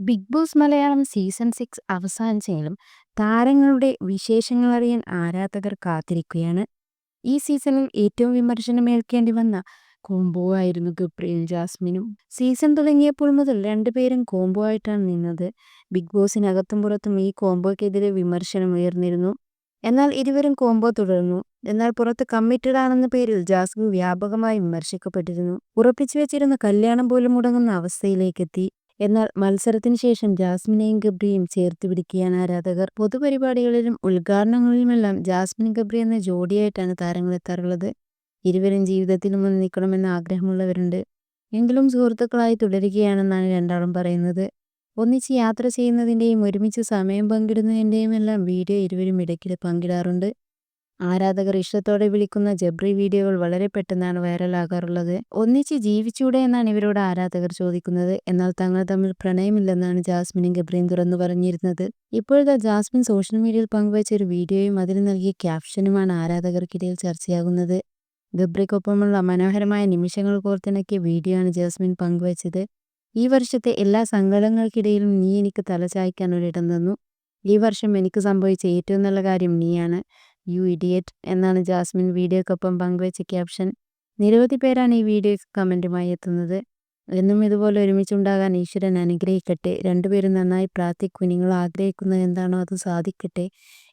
Bigg Boss Malayalam season six അവസാനിച്ചെങ്കിലും താരങ്ങളുടെ വിശേഷങ്ങൾ അറിയാൻ ആരാധകർ കാത്തിരിക്കുകയാണ്. ഈ സീസണിൽ ഏറ്റവും വിമർശനമേൽക്കേണ്ടി വന്ന കോംബോ ആയിരുന്നു ഗബ്രിയും ജാസ്മിനും. സീസൺ തുടങ്ങിയപ്പോൾ മുതൽ രണ്ടുപേരും കോംബോ ആയിട്ടാണ് നിന്നത്. ബിഗ് ബോസിനകത്തും പുറത്തും ഈ കോംബോയ്ക്കെതിരെ വിമർശനം ഉയർന്നിരുന്നു. എന്നാൽ ഇരുവരും കോംബോ തുടർന്നു. എന്നാൽ പുറത്ത് കമ്മിറ്റഡ് ആണെന്ന പേരിൽ ജാസ്മിൻ വ്യാപകമായി വിമർശിക്കപ്പെട്ടിരുന്നു. ഉറപ്പിച്ചു വെച്ചിരുന്ന കല്യാണം പോലും മുടങ്ങുന്ന അവസ്ഥയിലേക്കെത്തി. എന്നാൽ മത്സരത്തിന് ശേഷം ജാസ്മിനെയും ഗബ്രിയെയും ചേർത്ത് പിടിക്കുകയാണ് ആരാധകർ. പൊതുപരിപാടികളിലും ഉദ്ഘാടനങ്ങളിലുമെല്ലാം ജാസ്മിൻ ഗബ്രി എന്ന ജോഡിയായിട്ടാണ് താരങ്ങൾ എത്താറുള്ളത്. ഇരുവരും ജീവിതത്തിലും ഒന്നിക്കണമെന്ന് ആഗ്രഹമുള്ളവരുണ്ട്. എങ്കിലും സുഹൃത്തുക്കളായി തുടരുകയാണെന്നാണ് രണ്ടാളും പറയുന്നത്. ഒന്നിച്ച് യാത്ര ചെയ്യുന്നതിന്റെയും ഒരുമിച്ച് സമയം പങ്കിടുന്നതിന്റെയും എല്ലാം വീഡിയോ ഇരുവരും ഇടയ്ക്കിടെ പങ്കിടാറുണ്ട്. ആരാധകർ ഇഷ്ടത്തോടെ വിളിക്കുന്ന ജബ്രി വീഡിയോകൾ വളരെ പെട്ടെന്നാണ് വൈറലാകാറുള്ളത്. ഒന്നിച്ച് ജീവിച്ചൂടെ എന്നാണ് ഇവരോട് ആരാധകർ ചോദിക്കുന്നത്. എന്നാൽ തങ്ങൾ തമ്മിൽ പ്രണയമില്ലെന്നാണ് ജാസ്മിനും ഗബ്രിയും തുറന്നു പറഞ്ഞിരുന്നത്. ഇപ്പോഴത്തെ ജാസ്മിൻ സോഷ്യൽ മീഡിയയിൽ പങ്കുവച്ച ഒരു വീഡിയോയും അതിന് നൽകിയ ക്യാപ്ഷനുമാണ് ആരാധകർക്കിടയിൽ ചർച്ചയാകുന്നത്. ഗബ്രിക്കൊപ്പമുള്ള മനോഹരമായ നിമിഷങ്ങൾ കോർത്തിണക്കിയ വീഡിയോ ആണ് ജാസ്മിൻ പങ്കുവച്ചത്. ഈ വർഷത്തെ എല്ലാ സങ്കടങ്ങൾക്കിടയിലും നീ എനിക്ക് തലചായ്ക്കാൻ ഒരിടം തന്നു. ഈ വർഷം എനിക്ക് സംഭവിച്ച ഏറ്റവും നല്ല കാര്യം നീയാണ്. യു ഇഡിയറ്റ് എന്നാണ് ജാസ്മിൻ വീഡിയോയ്ക്കൊപ്പം പങ്കുവച്ച ക്യാപ്ഷൻ. നിരവധി പേരാണ് ഈ വീഡിയോയ്ക്ക് കമന്റുമായി എത്തുന്നത്. എന്നും ഇതുപോലെ ഒരുമിച്ചുണ്ടാകാൻ ഈശ്വരൻ അനുഗ്രഹിക്കട്ടെ. രണ്ടുപേരും നന്നായി പ്രാർത്ഥിക്കൂ. നിങ്ങൾ ആഗ്രഹിക്കുന്നത് എന്താണോ അത് സാധിക്കട്ടെ.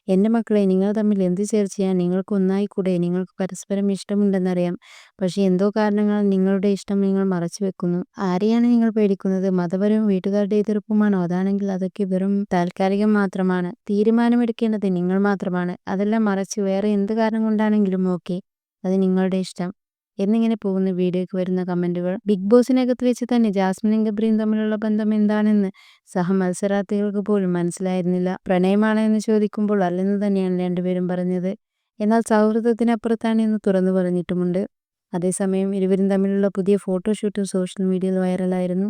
എന്റെ മക്കളെ നിങ്ങൾ തമ്മിൽ എന്ത് ഷെയർ ചെയ്യാൻ നിങ്ങൾക്ക് ഒന്നായിക്കൂടെ. നിങ്ങൾക്ക് പരസ്പരം ഇഷ്ടമുണ്ടെന്നറിയാം. പക്ഷേ എന്തോ കാരണങ്ങൾ നിങ്ങളുടെ ഇഷ്ടം നിങ്ങൾ മറച്ചു വെക്കുന്നു ആരെയാണ് നിങ്ങൾ പേടിക്കുന്നത്? മതപരവും വീട്ടുകാരുടെ എതിർപ്പുമാണോ? അതാണെങ്കിൽ അതൊക്കെ വെറും താൽക്കാലികം മാത്രമാണ്. തീരുമാനമെടുക്കേണ്ടത് നിങ്ങൾ മാത്രമാണ്. അതെല്ലാം മറച്ച് വേറെ എന്ത് കാരണം കൊണ്ടാണെങ്കിലും ഓക്കെ അത് നിങ്ങളുടെ ഇഷ്ടം. എന്നിങ്ങനെ പോകുന്ന വീഡിയോയ്ക്ക് വരുന്ന കമന്റുകൾ ബിഗ് ബോസിനകത്ത് വെച്ച് തന്നെ ജാസ്മിനും ഗബ്രിയും തമ്മിലുള്ള ബന്ധം എന്താണെന്ന് സഹമത്സരാർത്ഥികൾക്ക് പോലും മനസ്സിലായിരുന്നില്ല. പ്രണയമാണോ എന്ന് ചോദിക്കുമ്പോൾ അല്ലെന്ന് തന്നെയാണ് രണ്ടുപേരും പറഞ്ഞത്. എന്നാൽ സൗഹൃദത്തിനപ്പുറത്താണ് എന്ന് തുറന്നു പറഞ്ഞിട്ടുമുണ്ട്. അതേസമയം ഇരുവരും തമ്മിലുള്ള പുതിയ ഫോട്ടോഷൂട്ടും സോഷ്യൽ മീഡിയയിൽ വൈറലായിരുന്നു.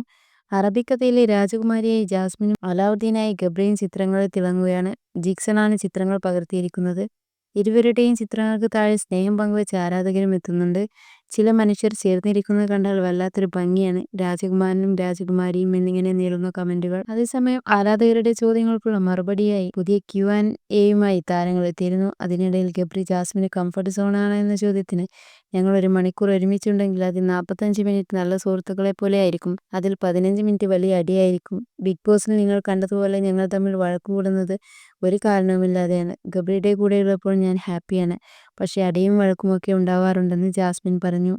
അറബിക്കഥയിലെ രാജകുമാരിയായി ജാസ്മിനും അലാവുദ്ദീനായി ഗബ്രിയും ചിത്രങ്ങളിൽ തിളങ്ങുകയാണ്. ജിക്സണാണ് ചിത്രങ്ങൾ പകർത്തിയിരിക്കുന്നത്. ഇരുവരുടെയും ചിത്രങ്ങൾക്ക് താഴെ സ്നേഹം പങ്കുവച്ച് ആരാധകരും എത്തുന്നുണ്ട്. ചില മനുഷ്യർ ചേർന്നിരിക്കുന്നത് കണ്ടാൽ വല്ലാത്തൊരു ഭംഗിയാണ്. രാജകുമാരനും രാജകുമാരിയും എന്നിങ്ങനെ നീളുന്ന കമന്റുകൾ. അതേസമയം ആരാധകരുടെ ചോദ്യങ്ങൾക്കുള്ള മറുപടിയായി പുതിയ ക്യു ആൻഡ് എയുമായി താരങ്ങൾ എത്തിയിരുന്നു. അതിനിടയിൽ ഗബ്രി ജാസ്മിന് കംഫർട്ട് സോണാണോ എന്ന ചോദ്യത്തിന് ഞങ്ങൾ ഒരു മണിക്കൂർ ഒരുമിച്ചുണ്ടെങ്കിൽ അതിൽ നാൽപ്പത്തഞ്ച് മിനിറ്റ് നല്ല സുഹൃത്തുക്കളെ പോലെ ആയിരിക്കും അതിൽ പതിനഞ്ച് മിനിറ്റ് വലിയ അടിയായിരിക്കും. ബിഗ് ബോസിൽ നിങ്ങൾ കണ്ടതുപോലെ ഞങ്ങൾ തമ്മിൽ വഴക്കുകൂടുന്നത് ഒരു കാരണവുമില്ലാതെയാണ്. ഗബ്രിയുടെ കൂടെയുള്ളപ്പോൾ ഞാൻ ഹാപ്പിയാണ്. പക്ഷേ അടിയും വഴക്കുമൊക്കെ ഉണ്ടാവാറുണ്ടെന്ന് ജാസ്മിൻ പറഞ്ഞു.